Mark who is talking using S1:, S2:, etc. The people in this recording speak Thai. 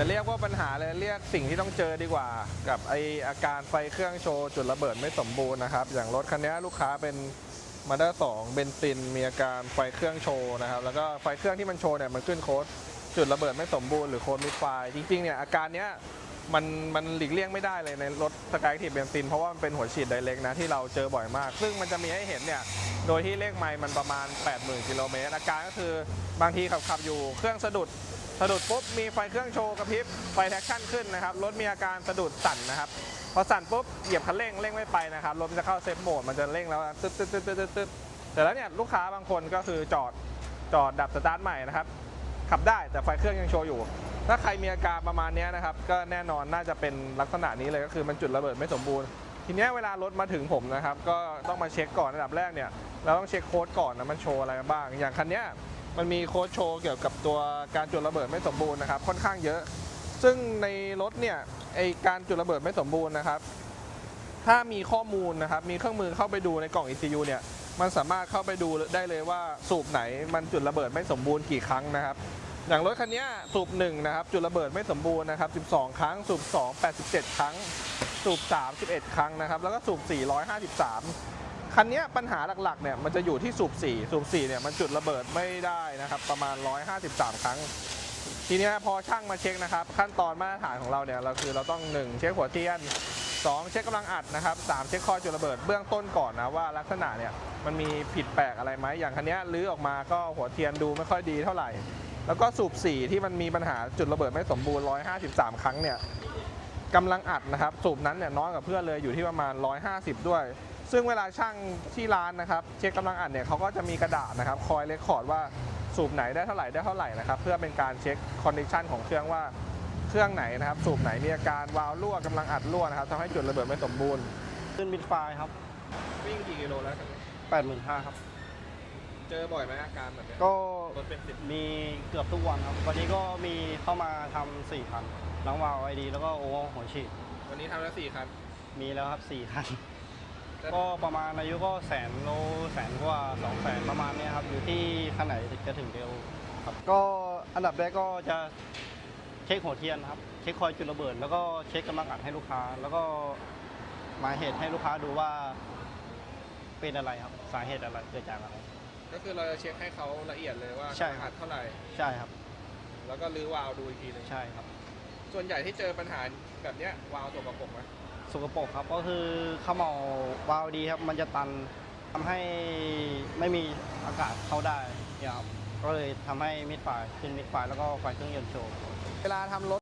S1: อย่าเรียกว่าปัญหาเลยเรียกสิ่งที่ต้องเจอดีกว่า กับไออาการไฟเครื่องโชว์จุดระเบิดไม่สมบูรณ์นะครับ อย่างรถคันนี้ลูกค้าเป็นมาด้าสองเบนซินมีอาการไฟเครื่องโชว์นะครับแล้วก็ไฟเครื่องที่มันโชว์เนี่ยมันขึ้นโค้ดจุดระเบิดไม่สมบูรณ์หรือโค้ดมิดไฟจริงๆเนี่ยอาการเนี้ยมันมันหลีกเลี่ยงไม่ได้เลยในรถสกายทีเบนซิน เพราะว่ามันเป็นหัวฉีดไดเรกนะที่เราเจอบ่อยมาก ซึ่งมันจะมีให้เห็นเนี่ยโดยที่เลขไมล์มันประมาณ 80,000กิโลเมตรอาการก็คือบางทีขับขับอยู่เครื่องสะดุด สะดุดปุ๊บมีไฟเครื่องโชว์กระพริบไฟแท็กชั่นขึ้นนะครับรถมีอาการสะดุดสั่นนะครับพอสั่นปุ๊บเหยียบคันเร่งเร่งไม่ไปนะครับรถจะเข้าเซฟโหมดมันจะเร่งแล้วตึ๊ดตึ๊ดตึ๊ดตึ๊ดตึ๊ดตึ๊ดแต่แล้วเนี่ยลูกค้าบางคนก็คือจอดจอดดับสตาร์ทใหม่นะครับขับได้แต่ไฟเครื่องยังโชว์อยู่ ถ้าใครมีอาการประมาณนี้นะครับก็แน่นอนน่าจะเป็นลักษณะนี้เลยก็คือมันจุดระเบิดไม่สมบูรณ์ ทีนี้เวลารถมาถึงผมนะครับก็ต้องมาเช็คก่อนอันดับแรกเนี่ยเราต้องเช็คโค้ดก่อนนะมันโชว์อะไรบ้าง อย่างคันเนี้ย มันมีโค้ดโชว์เกี่ยวกับตัวการจุดระเบิดไม่สมบูรณ์นะครับ ค่อนข้างเยอะ ซึ่งในรถเนี่ยไอการจุดระเบิดไม่สมบูรณ์นะครับ ถ้ามีข้อมูลนะครับ มีเครื่องมือเข้าไปดูในกล่อง ECU เนี่ยมันสามารถเข้าไปดูได้เลยว่าสูบไหนมันจุดระเบิดไม่สมบูรณ์กี่ครั้งนะครับ อย่างรถคันนี้สูบ1นะครับจุดระเบิดไม่สมบูรณ์นะครับ 12 ครั้ง สูบ 2 87 ครั้ง สูบ 3 11 ครั้งนะครับ แล้วก็สูบ 453 คันนี้ปัญหาหลักๆเนี่ยมันจะอยู่ที่สูบ4สูบ4เนี่ยมันจุดระเบิดไม่ได้นะครับประมาณ 153 ครั้ง ทีนี้พอช่างมาเช็คนะครับ ขั้นตอนมาตรฐานของเราเนี่ยเราคือเราต้อง 1 เช็คหัวเทียน 2 เช็คกำลังอัดนะครับ3เช็คข้อจุดระเบิดเบื้องต้นก่อนนะว่าลักษณะเนี่ยมันมีผิดแปลกอะไรไหมอย่างคันนี้ลื้อออกมาก็หัวเทียนดูไม่ค่อยดีเท่าไหร่ แล้วก็สูบ4ที่มันมีปัญหาจุดระเบิดไม่สมบูรณ์ 153 ครั้งเนี่ยกำลังอัดนะครับสูบนั้นเนี่ยน้อยกว่าเพื่อนเลยอยู่ที่ประมาณ 150 ด้วย ซึ่งเวลาช่างที่ร้านนะครับเช็คกำลังอัดเนี่ยเขาก็จะมีกระดาษนะครับคอยเลคคอร์ดว่าสูบไหนได้เท่าไหร่ได้เท่าไหร่นะครับเพื่อเป็นการเช็คคอนดิชันของเครื่องว่าเครื่องไหนนะครับ สูบไหนมีอาการวาล์วรั่วกำลังอัดรั่วนะครับทำให้จุดระเบิดไม่สมบูรณ์
S2: ขึ้นมิดไฟล์ครับ
S1: วิ่งกี่กิโลแล้ว
S2: 8 5 0 0 0ครับ
S1: เจอบ่อยไหมอาการแบบนี้
S2: ก็
S1: รถเป็นสิบ
S2: มีเกือบทุกวันครับ วันนี้ก็มีเข้ามาทำ4คันล้างวาล์วไอดี แล้วก็โอเวอร์หัวฉีด
S1: วันนี้ทำแล้วสี่คัน
S2: มีแล้วครับ4คัน
S1: แล้ว
S2: ก็ประมาณอายุก็แสนโลแสนกว่า2แสนประมาณเนี้ยครับ อยู่ที่คันไหนจะถึงเร็วครับ ก็อันดับแรกก็จะเช็คหัวเทียนครับ เช็คคอยจุดระเบิด แล้วก็เช็คกำลังอัดให้ลูกค้า แล้วก็หมายเหตุให้ลูกค้าดูว่าเป็นอะไรครับ สาเหตุอะไรเกิดจากอะไร
S1: ก็คือเราจะเช็คให้เขาละเอียดเลยว่า
S2: ใช่ครับ
S1: อัดเท่าไหร่
S2: ใช่ครับ
S1: แล้วก็รื้อวาล์วดูอีกทีหนึง
S2: ใช่ครับ
S1: ส่วนใหญ่ที่เจอปัญหาแบบเนี้ยวาล์วตัวประกบไหม
S2: สกปรกครับ ก็คือขมาววาวาวดีครับ มันจะตันทำให้ไม่มีอากาศเข้าได้ครับก็เลยทำให้มิดไฟขึ้นมิดไฟแล้วก็ไฟเครื่องยนต์โชว์
S1: เวลาทำรถ